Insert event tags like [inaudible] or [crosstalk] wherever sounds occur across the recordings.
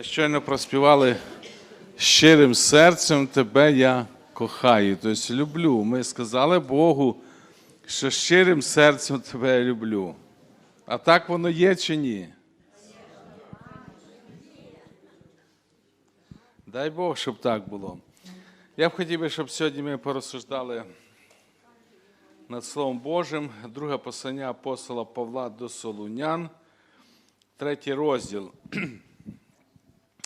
Ми щойно проспівали щирим серцем тебе я кохаю. Тобто люблю. Ми сказали Богу, що щирим серцем тебе я люблю. А так воно є чи ні? Дай Бог, щоб так було. Я б хотів би, щоб сьогодні ми порозсуждали над Словом Божим, друге послання апостола Павла до Солунян, третій розділ.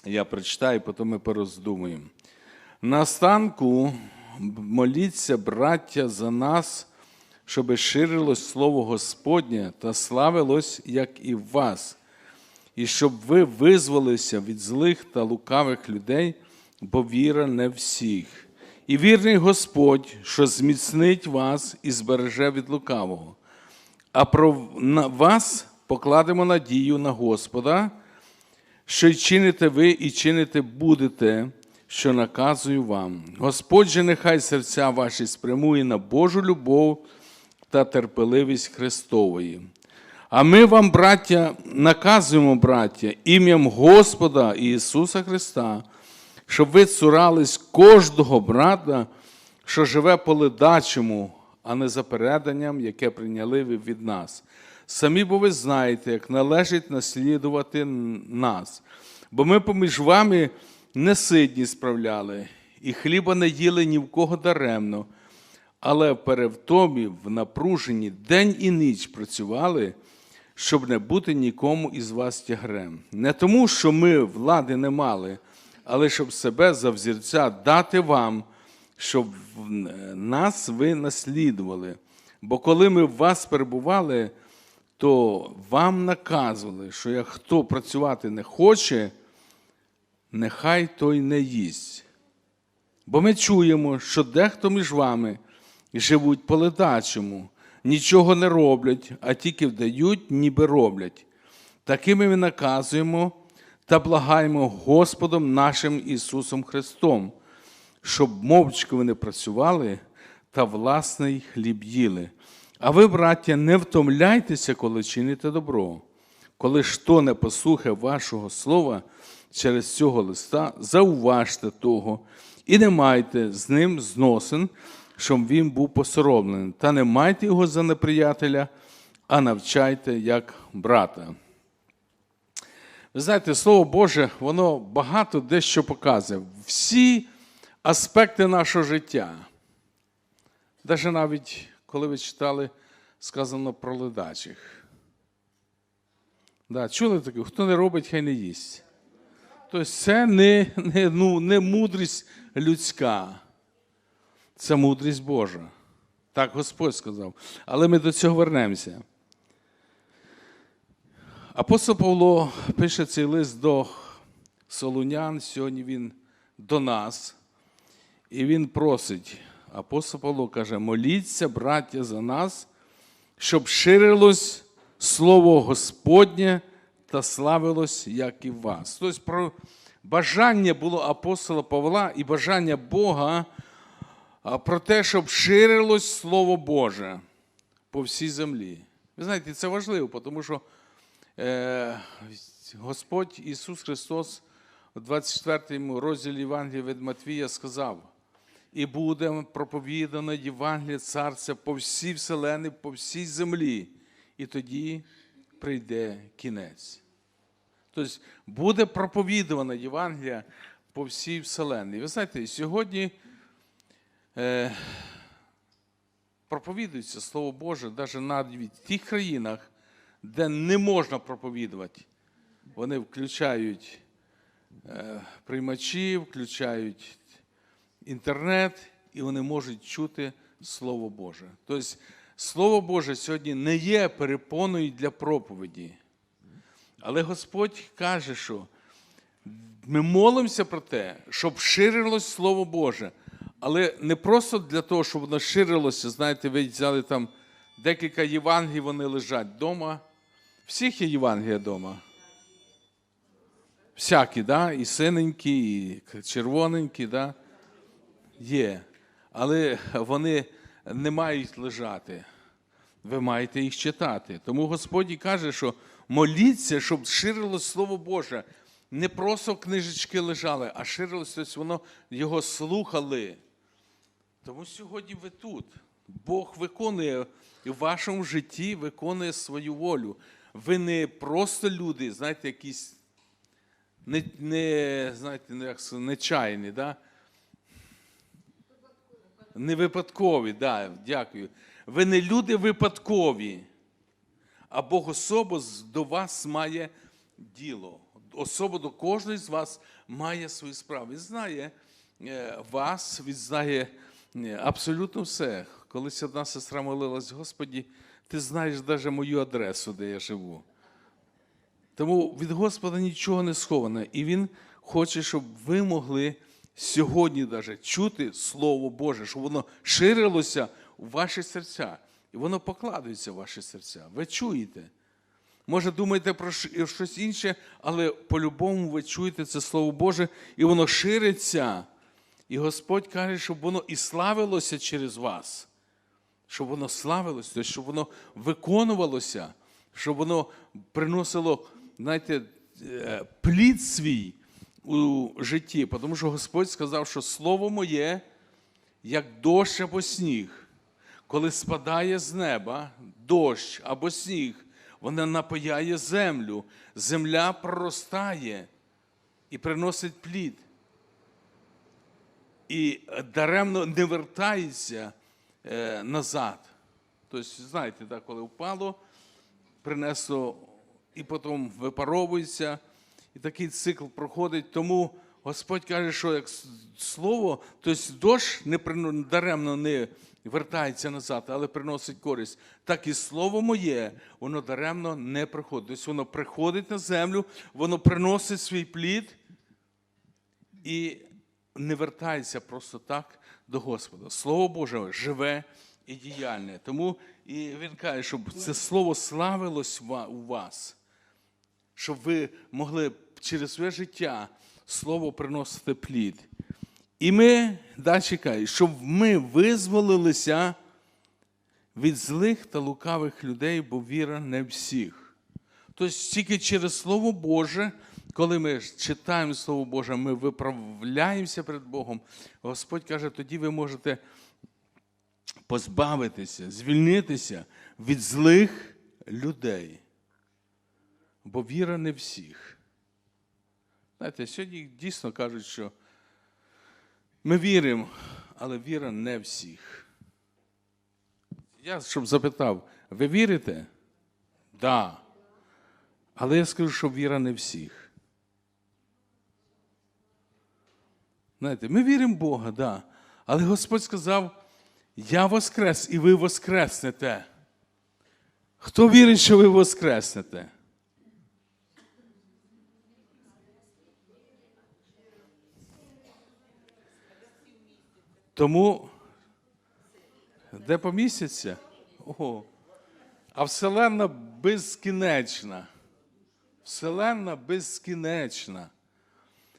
Я прочитаю, потім ми пороздумуємо. На останку моліться, браття, за нас, щоб ширилось Слово Господнє та славилось, як і в вас, і щоб ви визволилися від злих та лукавих людей, бо віра не всіх. І вірний Господь, що зміцнить вас і збереже від лукавого. А про вас покладемо надію на Господа, що й чините ви, і чините будете, що наказую вам. Господь же нехай серця ваші спрямує на Божу любов та терпеливість Христової. А ми вам, браття, наказуємо, браття, ім'ям Господа Ісуса Христа, щоб ви цурались кожного брата, що живе по ледачому, а не за переданням, яке прийняли ви від нас. Самі бо ви знаєте, як належить наслідувати нас. Бо ми поміж вами не сидні справляли, і хліба не їли ні в кого даремно, але в перевтомі, в напруженні день і ніч працювали, щоб не бути нікому із вас тягрем. Не тому, що ми влади не мали, але щоб себе за взірця дати вам, щоб нас ви наслідували. Бо коли ми в вас перебували, то вам наказували, що як хто працювати не хоче, нехай той не їсть. Бо ми чуємо, що дехто між вами живуть по ледачому, нічого не роблять, а тільки вдають, ніби роблять. Такими ми наказуємо та благаємо Господом нашим Ісусом Христом, щоб мовчки вони працювали та власний хліб їли. А ви, браття, не втомляйтеся, коли чините добро. Коли ж хто не послухає вашого слова через цього листа, зауважте того і не майте з ним зносин, щоб він був посоромлений, та не майте його за неприятеля, а навчайте як брата. Ви знаєте, Слово Боже, воно багато дещо показує. Всі аспекти нашого життя. Навіть навіть коли ви читали, сказано про ледачих. Да, чули таке? Хто не робить, хай не їсть. Тобто це не, не, ну, не мудрість людська, це мудрість Божа. Так Господь сказав. Але ми до цього вернемося. Апостол Павло пише цей лист до Солунян, сьогодні він до нас, і він просить. Апостол Павло каже: моліться, браття, за нас, щоб ширилось Слово Господнє та славилось, як і вас. Тобто про бажання було апостола Павла і бажання Бога про те, щоб ширилось Слово Боже по всій землі. Ви знаєте, це важливо, тому що е, Господь Ісус Христос у 24 розділі Євангелія від Матвія сказав, і буде проповідано Євангеліє Царця по всій вселенні, по всій землі, і тоді прийде кінець. Тобто буде проповідувана Євангелія по всій вселенні. Ви знаєте, сьогодні е, проповідується Слово Боже навіть навіть в тих країнах, де не можна проповідувати. Вони включають е, приймачі, включають інтернет, і вони можуть чути Слово Боже. Тобто, Слово Боже сьогодні не є перепоною для проповіді. Але Господь каже, що ми молимося про те, щоб ширилось Слово Боже. Але не просто для того, щоб воно ширилося, знаєте, ви взяли там декілька Євангелій, вони лежать вдома. Всіх є Євангелія вдома. Всякі, да? і синенькі, і червоненькі, да? Є. Але вони не мають лежати. Ви маєте їх читати. Тому Господь і каже, що моліться, щоб ширило Слово Боже. не просто книжечки лежали, а ширилося, тобто воно його слухали. Тому сьогодні ви тут. Бог виконує і в вашому житті виконує свою волю. Ви не просто люди, знаєте, якісь не, не, знаєте, ну, як нечайні, да? Не випадкові, да, дякую. Ви не люди випадкові, а Бог особо до вас має діло. Особо до кожної з вас має свою справу. Він знає е, вас, він знає е, абсолютно все. Колись одна сестра молилась, Господі, ти знаєш навіть мою адресу, де я живу. Тому від Господа нічого не сховане. І Він хоче, щоб ви могли сьогодні даже чути Слово Боже, щоб воно ширилося у ваші серця. І воно покладується в ваші серця. Ви чуєте. Може, думаєте про щось інше, але по-любому ви чуєте це Слово Боже, і воно шириться. І Господь каже, щоб воно і славилося через вас щоб воно славилося, щоб воно виконувалося, щоб воно приносило, знаєте, е, плід свій у житті. Тому що Господь сказав, що слово моє, як дощ або сніг, коли спадає з неба дощ або сніг, вона напаяє землю, земля проростає і приносить плід і даремно не вертається е, назад. Тобто, знаєте, так, коли впало, принесло і потім випаровується, і такий цикл проходить. Тому Господь каже, що як слово, тобто дощ не даремно не вертається назад, але приносить користь. Так і слово моє, воно даремно не приходить. Тобто воно приходить на землю, воно приносить свій плід і не вертається просто так до Господа. Слово Боже живе і діяльне. Тому і він каже, щоб це слово славилось у вас, щоб ви могли через своє життя слово приносити плід. І ми далі каже, щоб ми визволилися від злих та лукавих людей, бо віра не всіх. Тобто тільки через Слово Боже, коли ми читаємо Слово Боже, ми виправляємося перед Богом. Господь каже, тоді ви можете позбавитися, звільнитися від злих людей. Бо віра не всіх. Знаєте, сьогодні дійсно кажуть, що ми віримо, але віра не всіх. Я щоб запитав, ви вірите? Так. Да. Але я скажу, що віра не всіх. Знаєте, ми віримо в Бога, да. Але Господь сказав: Я воскрес, і ви воскреснете. Хто вірить, що ви воскреснете? Тому де помістяться? Ого. А Вселенна безкінечна. Вселенна безкінечна.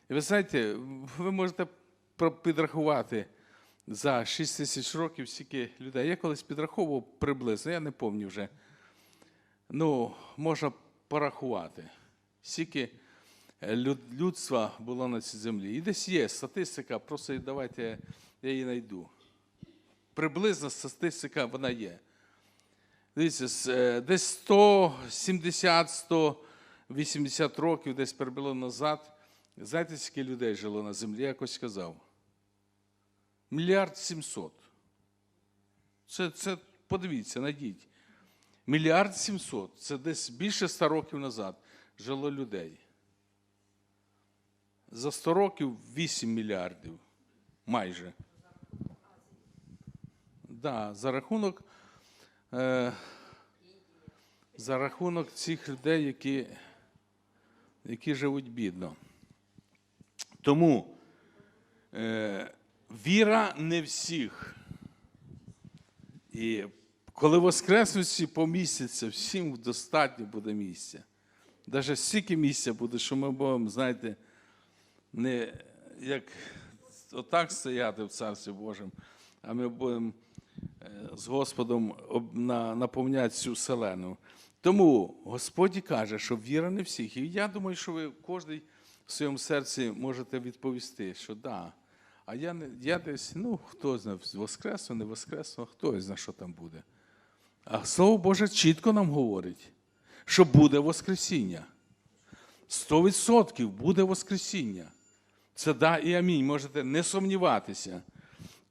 І ви знаєте, ви можете підрахувати за 6 тисяч років стільки людей. Я колись підраховував приблизно, я не пам'ятаю вже. Ну, можна порахувати, скільки е, людства було на цій землі. І десь є статистика, просто давайте я її знайду. Приблизна статистика вона є. Дивіться, е, десь 170-180 років десь перебило назад. Знаєте, скільки людей жило на землі? Я якось сказав. Мільярд сімсот. Це, це подивіться, найдіть. Мільярд сімсот. Це десь більше 100 років назад жило людей. За 100 років 8 мільярдів. Майже. Да, за рахунок, е, за рахунок цих людей, які, які живуть бідно. Тому е, віра не всіх. І коли воскреснуть всі помістяться, всім достатньо буде місця. Навіть стільки місця буде, що ми будемо, знаєте, не як отак стояти в Царстві Божому, а ми будемо з Господом об- на- наповняти цю вселену. Тому Господь каже, що віра не всіх. І я думаю, що ви кожен в своєму серці можете відповісти, що да. А я, не, я десь, ну, хто знає, воскресну, не воскресну, хто знає, що там буде. А Слово Боже чітко нам говорить, що буде Воскресіння. Сто відсотків буде Воскресіння. Це да і амінь. Можете не сумніватися.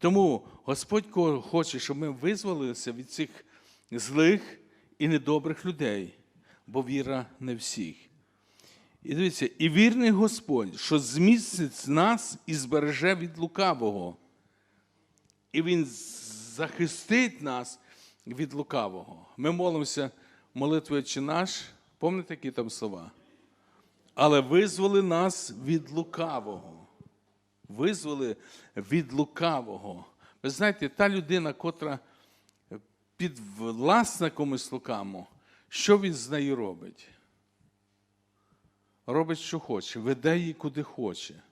Тому Господь хоче, щоб ми визволилися від цих злих і недобрих людей, бо віра не всіх. І дивіться, і вірний Господь, що змістить нас і збереже від лукавого. І Він захистить нас від лукавого. Ми молимося молитвою чи наш, пам'ятаєте, які там слова? Але визволи нас від лукавого. Визволи від лукавого. Ви знаєте, та людина, котра під власна комусь лукамо, що він з нею робить? Робить, що хоче, веде її куди хоче.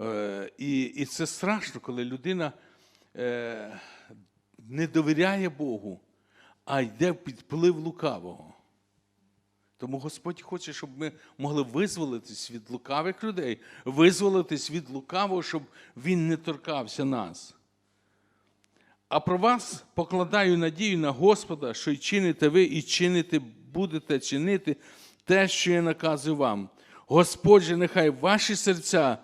Е, і, і це страшно, коли людина е, не довіряє Богу, а йде під вплив лукавого. Тому Господь хоче, щоб ми могли визволитись від лукавих людей, визволитись від лукавого, щоб він не торкався нас. А про вас покладаю надію на Господа, що й чините ви, і чините будете чинити те, що я наказую вам. Господь же нехай ваші серця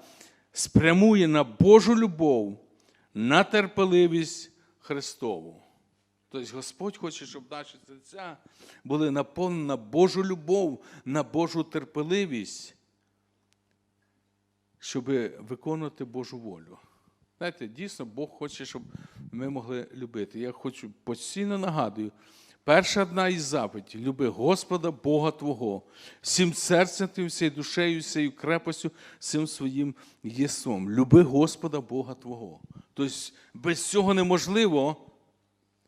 спрямує на Божу любов, на терпеливість Христову. Тобто Господь хоче, щоб наші серця були наповнені на Божу любов, на Божу терпеливість, щоб виконувати Божу волю. Знаєте, дійсно, Бог хоче, щоб ми могли любити. Я хочу постійно нагадую, перша одна із заповідей – люби Господа Бога Твого, всім серцем ти, всією душею, всією крепостю, всім своїм єством. Люби Господа Бога Твого. Тобто без цього неможливо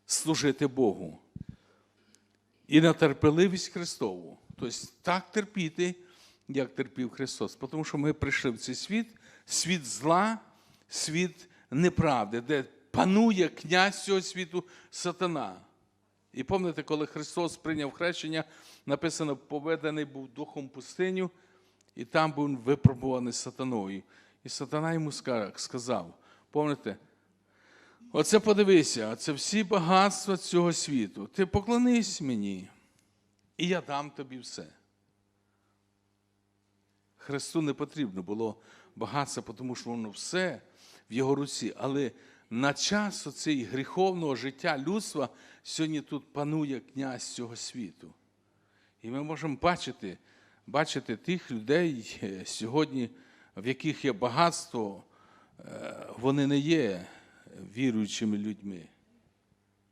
служити Богу. І на терпеливість Христову. Тобто так терпіти, як терпів Христос. Тому що ми прийшли в цей світ, світ зла, світ неправди, де панує князь цього світу сатана. І пам'ятаєте, коли Христос прийняв хрещення, написано, поведений був духом пустиню, і там був випробуваний сатаною. І сатана йому сказав: пам'ятаєте, Оце подивися, оце всі багатства цього світу. Ти поклонись мені, і я дам тобі все. Христу не потрібно було багатства, тому що воно все в його руці. Але на час оцей гріховного життя людства сьогодні тут панує князь цього світу. І ми можемо бачити, бачити тих людей е, сьогодні, в яких є багатство, е, вони не є віруючими людьми.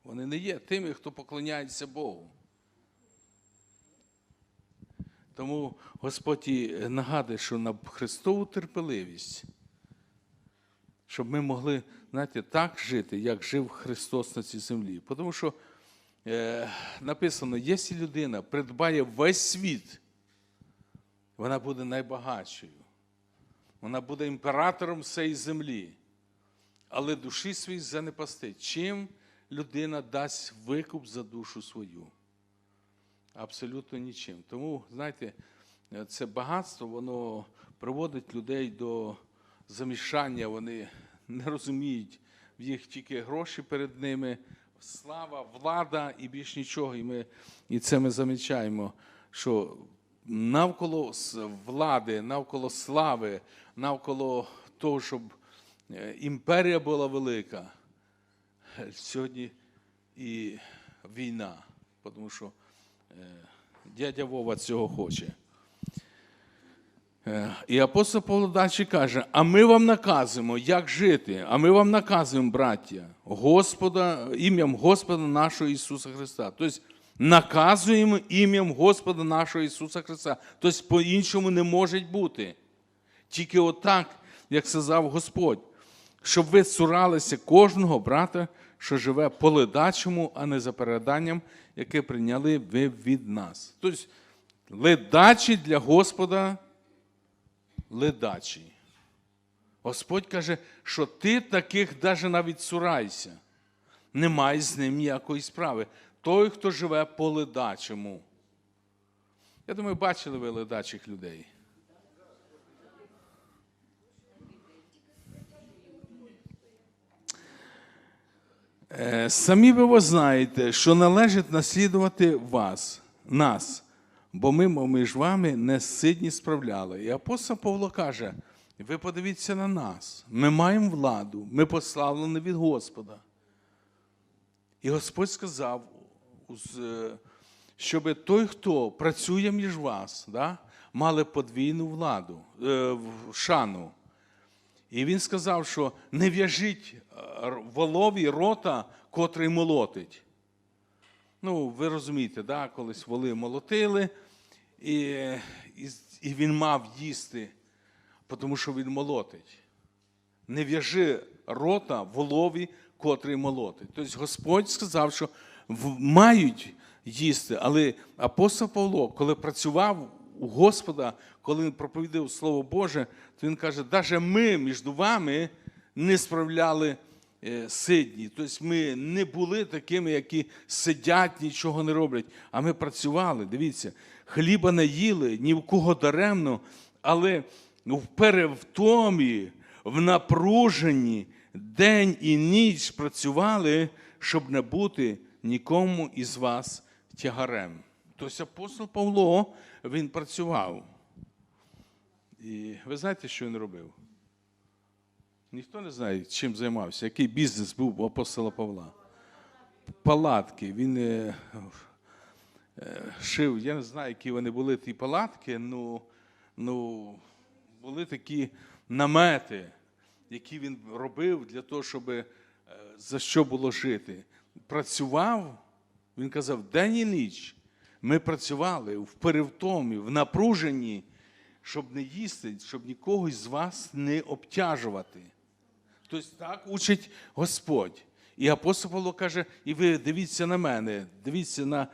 Вони не є тими, хто поклоняється Богу. Тому Господь і нагадує, що на Христову терпеливість, щоб ми могли, знаєте, так жити, як жив Христос на цій землі. Тому що е, написано, якщо людина придбає весь світ, вона буде найбагатшою. Вона буде імператором всієї землі. Але душі свої занепасти. Чим людина дасть викуп за душу свою? Абсолютно нічим. Тому, знаєте, це багатство, воно приводить людей до замішання. Вони не розуміють, в їх тільки гроші перед ними, слава, влада і більш нічого. І, ми, і це ми замічаємо, що навколо влади, навколо слави, навколо того, щоб імперія була велика, е, сьогодні і війна, тому що е, дядя Вова цього хоче. Е, І апостол Павло далі каже: а ми вам наказуємо, як жити, а ми вам наказуємо, браття, Господа, ім'ям Господа нашого Ісуса Христа. Тобто наказуємо ім'ям Господа нашого Ісуса Христа. Тобто по-іншому не може бути. Тільки отак, як сказав Господь, щоб ви цуралися кожного брата, що живе по ледачому, а не за переданням, яке прийняли ви від нас. Тобто, ледачі для Господа ледачі. Господь каже, що ти таких даже навіть цурайся. Не май з ним ніякої справи. Той, хто живе по ледачому. Я думаю, бачили ви ледачих людей. Самі ви знаєте, що належить наслідувати вас, нас, бо ми між вами не сидні справляли. І апостол Павло каже: ви подивіться на нас, ми маємо владу, ми пославлені від Господа. І Господь сказав, з- щоб той, хто працює між вас, да, мали подвійну владу, е, шану. І він сказав, що не в'яжіть е, волові рота, котрий молотить. Ну, ви розумієте, да? колись воли молотили, і, і, і він мав їсти, тому що він молотить. Не в'яжи рота волові, котрий молотить. Тобто Господь сказав, що мають їсти, але апостол Павло, коли працював у Господа, коли він проповідав Слово Боже, то він каже, навіть ми між вами не справляли е, сидні. Тобто ми не були такими, які сидять, нічого не роблять. А ми працювали. Дивіться, хліба не їли, ні в кого даремно, але в перевтомі, в напруженні день і ніч працювали, щоб не бути нікому із вас тягарем. Тобто апостол Павло він працював. І ви знаєте, що він робив? Ніхто не знає, чим займався, який бізнес був у апостола Павла. Палатки. Він е, е, шив, я не знаю, які вони були ті палатки, ну, ну були такі намети, які він робив для того, щоб е, за що було жити. Працював, він казав, день і ніч. Ми працювали в перевтомі, в напруженні, щоб не їсти, щоб нікого з вас не обтяжувати. Тобто так учить Господь. І апостол Павло каже, і ви дивіться на мене, дивіться на,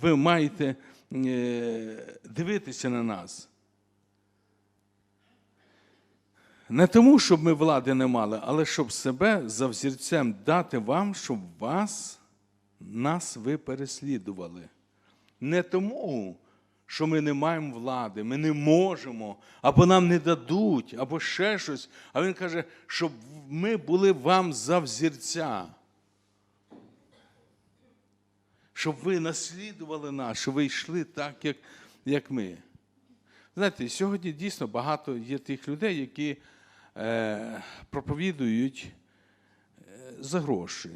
ви маєте е, дивитися на нас. Не тому, щоб ми влади не мали, але щоб себе за взірцем дати вам, щоб вас, нас ви переслідували. Не тому, що ми не маємо влади, ми не можемо, або нам не дадуть, або ще щось. А він каже, щоб ми були вам за взірця. Щоб ви наслідували нас, щоб ви йшли так, як, як ми. Знаєте, сьогодні дійсно багато є тих людей, які е, проповідують е, за гроші.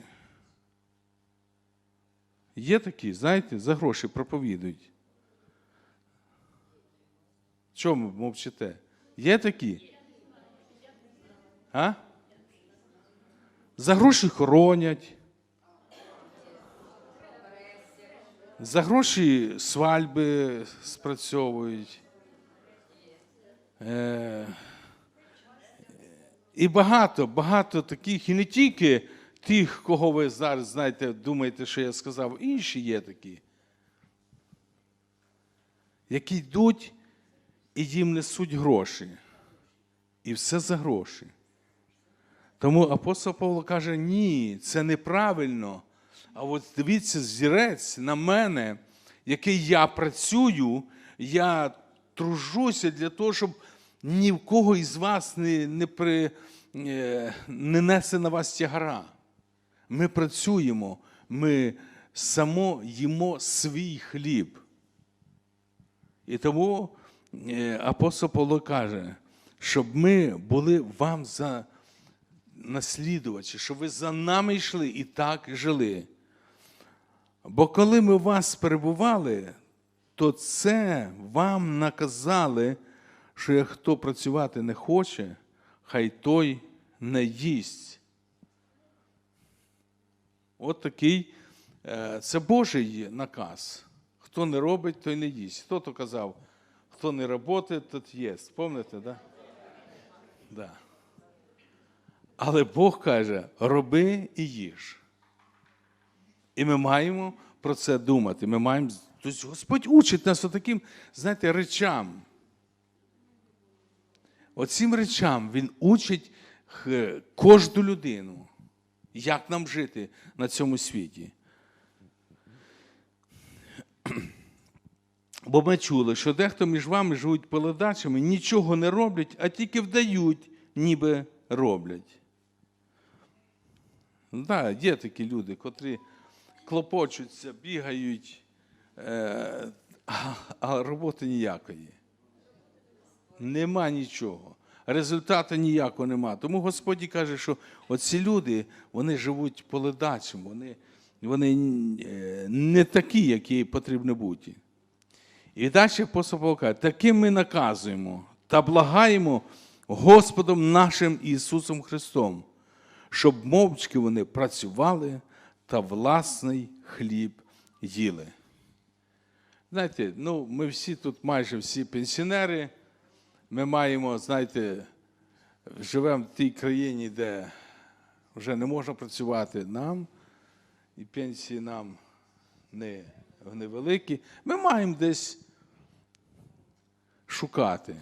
Є такі, знаєте, за гроші проповідують. Чому мовчите? Є такі? А? За гроші хоронять. За гроші свальби спрацьовують. Е, і багато, багато таких, і не тільки тих, кого ви зараз знаєте, думаєте, що я сказав, інші є такі, які йдуть і їм несуть гроші. І все за гроші. Тому апостол Павло каже: ні, це неправильно. А от дивіться, зірець на мене, який я працюю, я тружуся для того, щоб ні в кого із вас не, не, при, е, не несе на вас тягара. Ми працюємо, ми само їмо свій хліб. І тому е, апостол Павло каже, щоб ми були вам за наслідувачі, щоб ви за нами йшли і так жили. Бо коли ми вас перебували, то це вам наказали, що як хто працювати не хоче, хай той не їсть. От такий, е, це Божий наказ. Хто не робить, той не їсть. Хто то казав, хто не працює, тот єсть. Пам'ятаєте, да? Да. Але Бог каже: роби і їж. І ми маємо про це думати. Ми маємо... Тобто Господь учить нас таким, знаєте, речам. Оцим речам Він учить кожну людину, як нам жити на цьому світі. [clears throat] Бо ми чули, що дехто між вами живуть поледачами, нічого не роблять, а тільки вдають, ніби роблять. Да, є такі люди, котрі клопочуться, бігають, е, а, а роботи ніякої. Нема нічого. Результату ніякого нема. Тому Господь каже, що оці люди вони живуть по ледачим, вони, вони е, не такі, які потрібно бути. І далі апостол Павло каже, таким ми наказуємо та благаємо Господом нашим Ісусом Христом, щоб мовчки вони працювали та власний хліб їли. Знаєте, ну, ми всі тут майже всі пенсіонери. Ми маємо, знаєте, живемо в тій країні, де вже не можна працювати нам, і пенсії нам не, невеликі. Ми маємо десь шукати,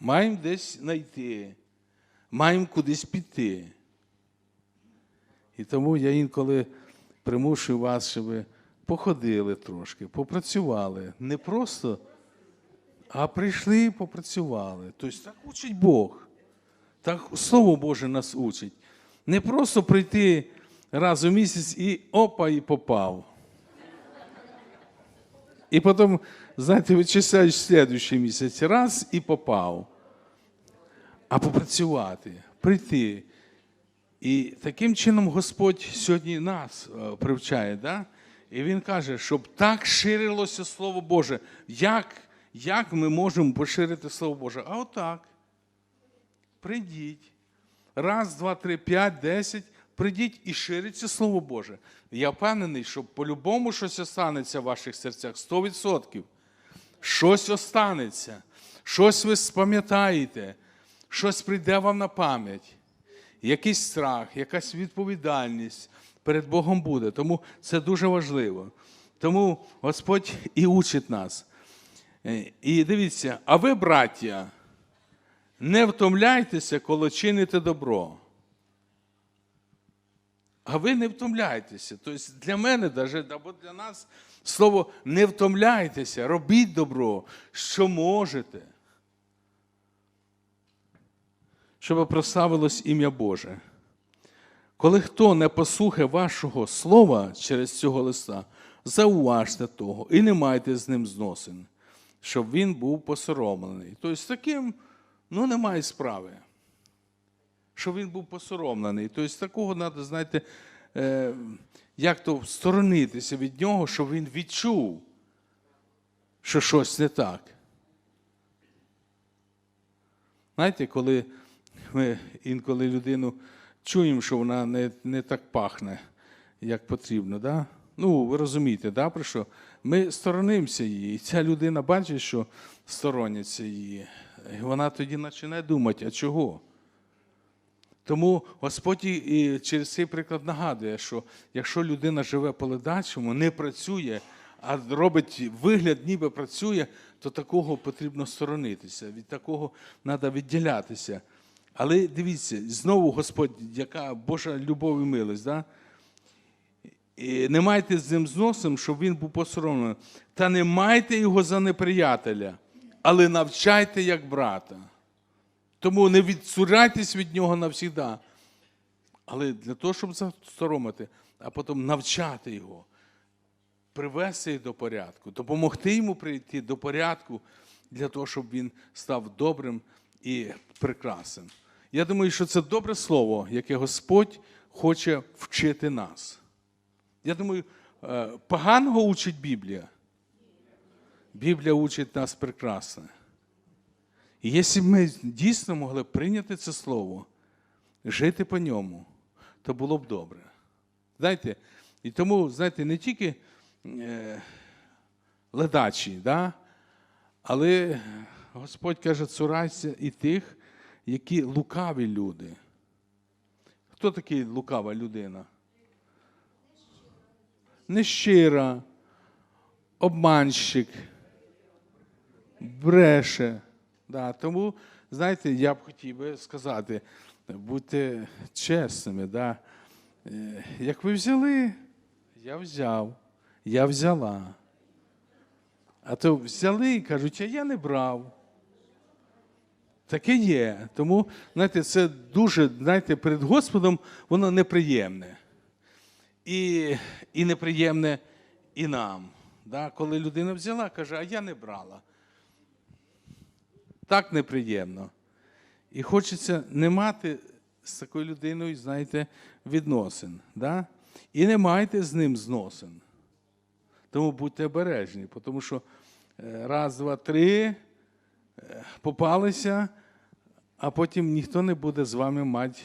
маємо десь знайти, маємо кудись піти. І тому я інколи примушую вас, щоб ви походили трошки, попрацювали. Не просто, а прийшли і попрацювали. Тобто так учить Бог. Так Слово Боже нас учить. Не просто прийти раз у місяць і опа, і попав. І потім, знаєте, вичисляєш слідуючий місяць, раз і попав. А попрацювати, прийти. І таким чином Господь сьогодні нас е, привчає. Да? І Він каже, щоб так ширилося Слово Боже. Як, як ми можемо поширити Слово Боже? А отак. Прийдіть. Раз, два, три, п'ять, десять. Прийдіть і шириться Слово Боже. Я впевнений, що по-любому щось останеться в ваших серцях 100%. Щось останеться, щось ви спам'ятаєте, щось прийде вам на пам'ять. Якийсь страх, якась відповідальність перед Богом буде. Тому це дуже важливо. Тому Господь і учить нас. Е, І дивіться, а ви, браття, не втомляйтеся, коли чините добро. А ви не втомляйтеся. Тобто для мене, або для нас, слово не втомляйтеся, робіть добро, що можете. Щоб прославилось ім'я Боже. Коли хто не послухає вашого слова через цього листа, зауважте того і не майте з ним зносин, щоб він був посоромлений. Тобто з таким ну, немає справи щоб він був посоромлений. Тобто такого треба, знаєте, е, як то сторонитися від нього, щоб він відчув, що щось не так. Знаєте, коли ми інколи людину чуємо, що вона не, не так пахне, як потрібно, да? Ну, ви розумієте, да, про що? Ми сторонимося її, і ця людина бачить, що стороняться її. І вона тоді починає думати, а чого? Тому Господь і через цей приклад нагадує, що якщо людина живе по ледачому, не працює, а робить вигляд, ніби працює, то такого потрібно сторонитися, від такого треба відділятися. Але дивіться, знову Господь, яка Божа любов і милость, да? І не майте з ним зносом, щоб він був посоромлений. Та не майте його за неприятеля, але навчайте як брата. Тому не відсурайтесь від нього навсігда. Але для того, щоб засторомити, а потім навчати його, привести їх до порядку, допомогти йому прийти до порядку для того, щоб він став добрим і прекрасним. Я думаю, що це добре слово, яке Господь хоче вчити нас. Я думаю, е, поганого учить Біблія. Біблія учить нас прекрасно. І якщо б ми дійсно могли прийняти це слово, жити по ньому, то було б добре. Знаєте, і тому, знаєте, не тільки е, ледачі, да? але Господь каже, цурайся і тих, які лукаві люди. Хто такий лукава людина? Нещира, обманщик, бреше. Да, тому, знаєте, я б хотів би сказати, будьте чесними. Да? Е, Як ви взяли, я взяв, я взяла. А то взяли і кажуть, а я не брав. Таке є. Тому, знаєте, це дуже, знаєте, перед Господом воно неприємне. І, і неприємне і нам. Да? Коли людина взяла, каже, а я не брала. Так неприємно. І хочеться не мати з такою людиною, знаєте, відносин. Да? І не майте з ним зносин. Тому будьте обережні, тому що е, раз, два, три е, попалися, а потім ніхто не буде з вами мати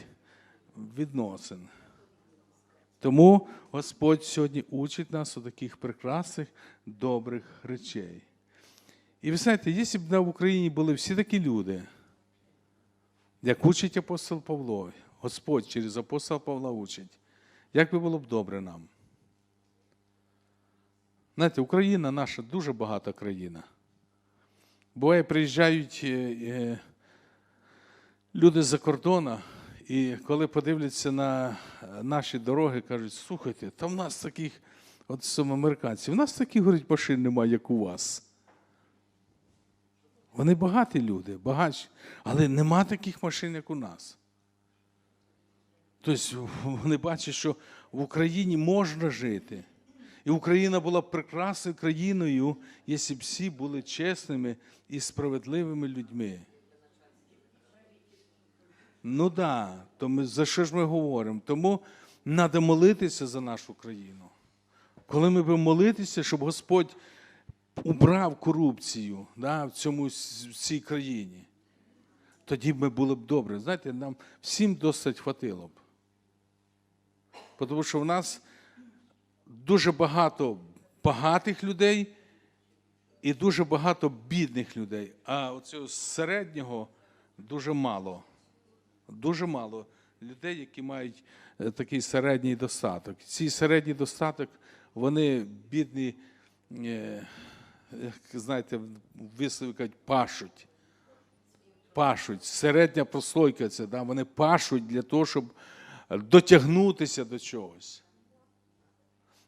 відносин. Тому Господь сьогодні учить нас у таких прекрасних, добрих речей. І ви знаєте, якщо б в Україні були всі такі люди, як учить апостол Павло, Господь через апостола Павла учить, як би було б добре нам. Знаєте, Україна наша дуже багата країна. Буває, приїжджають е, е, люди з-за кордону, і коли подивляться на е, наші дороги, кажуть, слухайте, там в нас таких, от саме американці, в нас таких, говорить, машин немає, як у вас. Вони багаті люди, багатші, але нема таких машин, як у нас. Тобто [laughs] вони бачать, що в Україні можна жити. І Україна була б прекрасною країною, якщо б всі були чесними і справедливими людьми. Ну да, то ми, за що ж ми говоримо? Тому треба молитися за нашу країну. Коли ми будемо молитися, щоб Господь убрав корупцію да, в цьому в цій країні, тоді б ми були б добре. Знаєте, нам всім досить хватило б. Тому що в нас дуже багато багатих людей і дуже багато бідних людей. А оцього середнього дуже мало. Дуже мало людей, які мають е, такий середній достаток. Цей середній достаток, вони бідні, е, як знаєте, вислові кажуть, пашуть. Пашуть. Середня прослойка це, да? вони пашуть для того, щоб дотягнутися до чогось.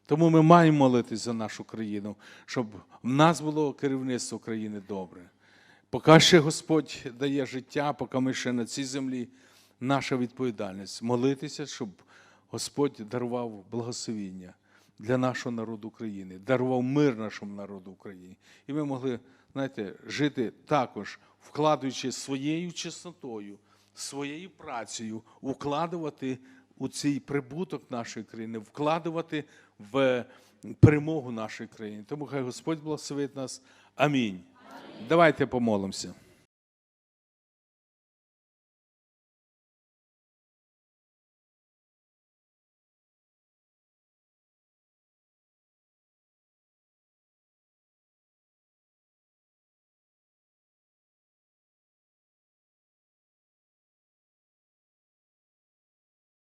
Тому ми маємо молитися за нашу країну, щоб в нас було керівництво країни добре. Поки ще Господь дає життя, поки ми ще на цій землі, наша відповідальність молитися, щоб Господь дарував благословіння для нашого народу України, дарував мир нашому народу України. І ми могли, знаєте, жити також, вкладаючи своєю чеснотою, своєю працею, укладувати у цей прибуток нашої країни, вкладувати в перемогу нашої країни. Тому хай Господь благословить нас. Амінь. Давайте помолимося.